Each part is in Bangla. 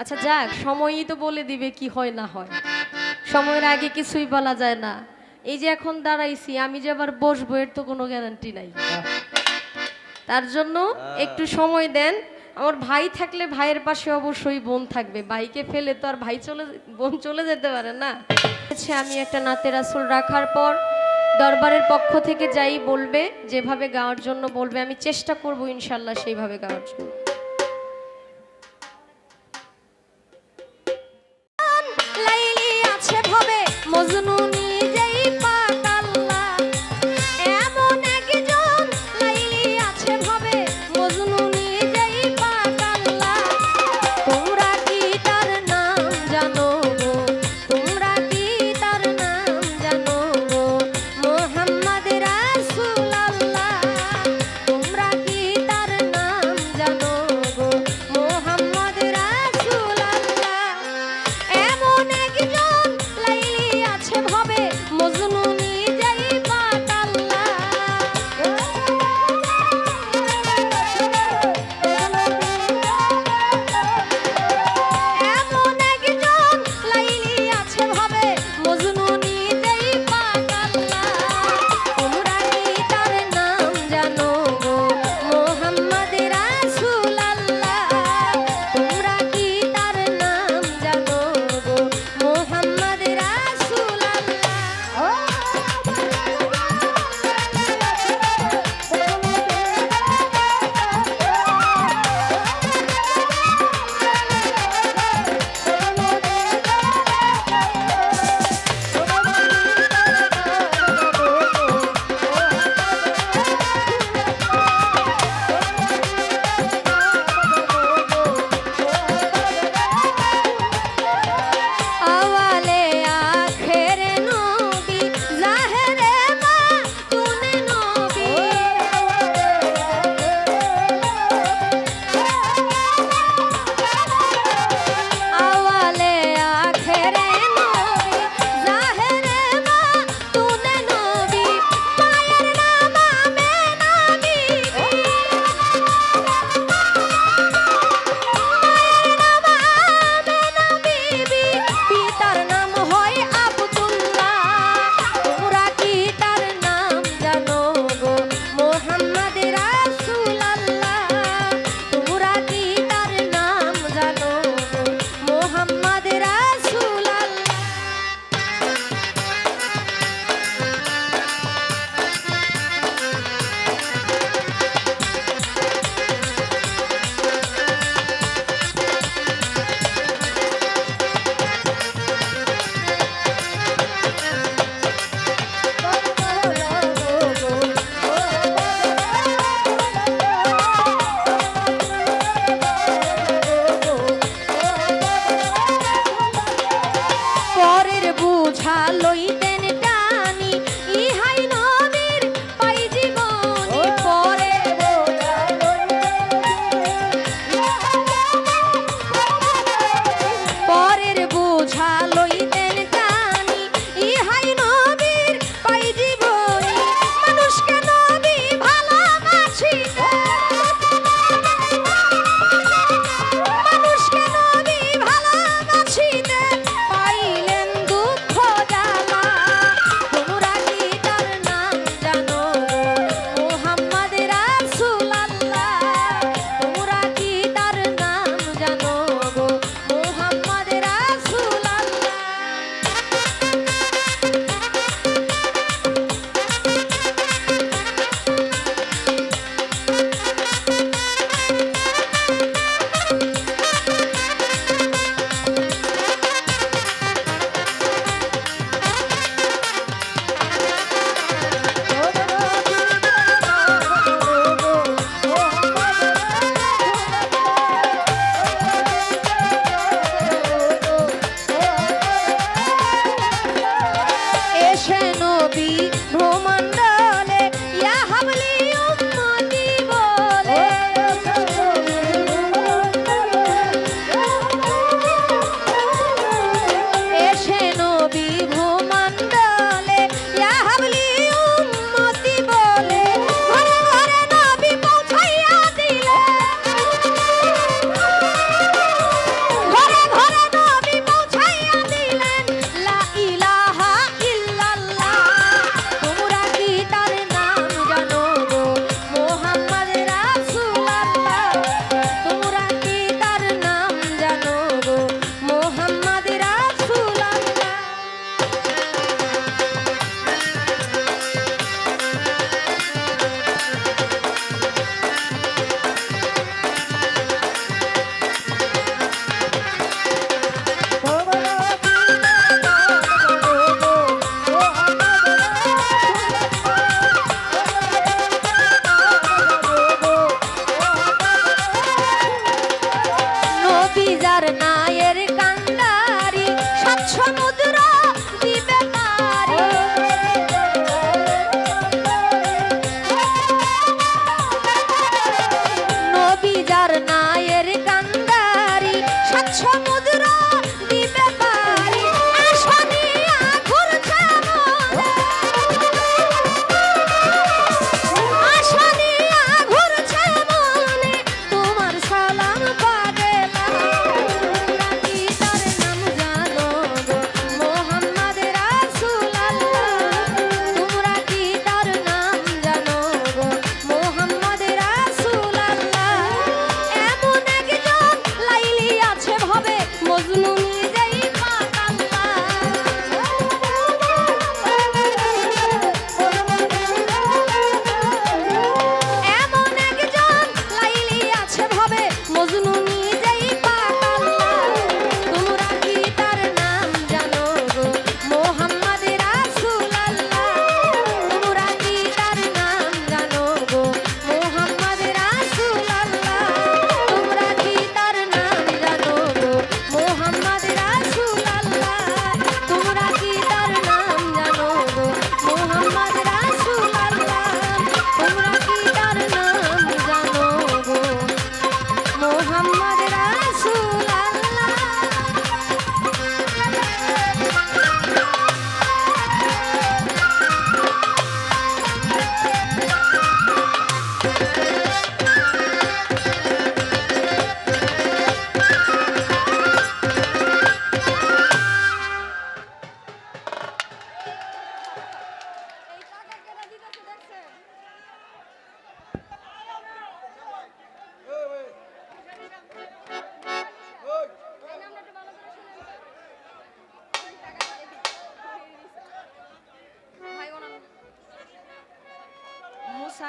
আচ্ছা যাক সময়ই তো বলে দিবে কি হয় না হয়। সময়ের আগে কিছুই বলা যায় না। এই যে এখন দাঁড়াইছি আমি যে আবার বসবো এর তো কোনো গ্যারান্টি নাই। তার জন্য একটু সময় দেন। আমার ভাই থাকলে ভাইয়ের পাশে অবশ্যই বোন থাকবে। ভাইকে ফেলে তো আর ভাই চলে বোন চলে যেতে পারে না। আমি একটা নাতের আসল রাখার পর দরবারের পক্ষ থেকে যাই বলবে যেভাবে গাওয়ার জন্য বলবে আমি চেষ্টা করব ইনশাল্লাহ সেইভাবে গাওয়ার জন্য।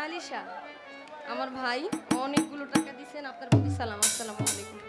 আলিশা আমার ভাই অনেকগুলো টাকা দিচ্ছেন আপনার প্রতি সালাম আসসালামু আলাইকুম।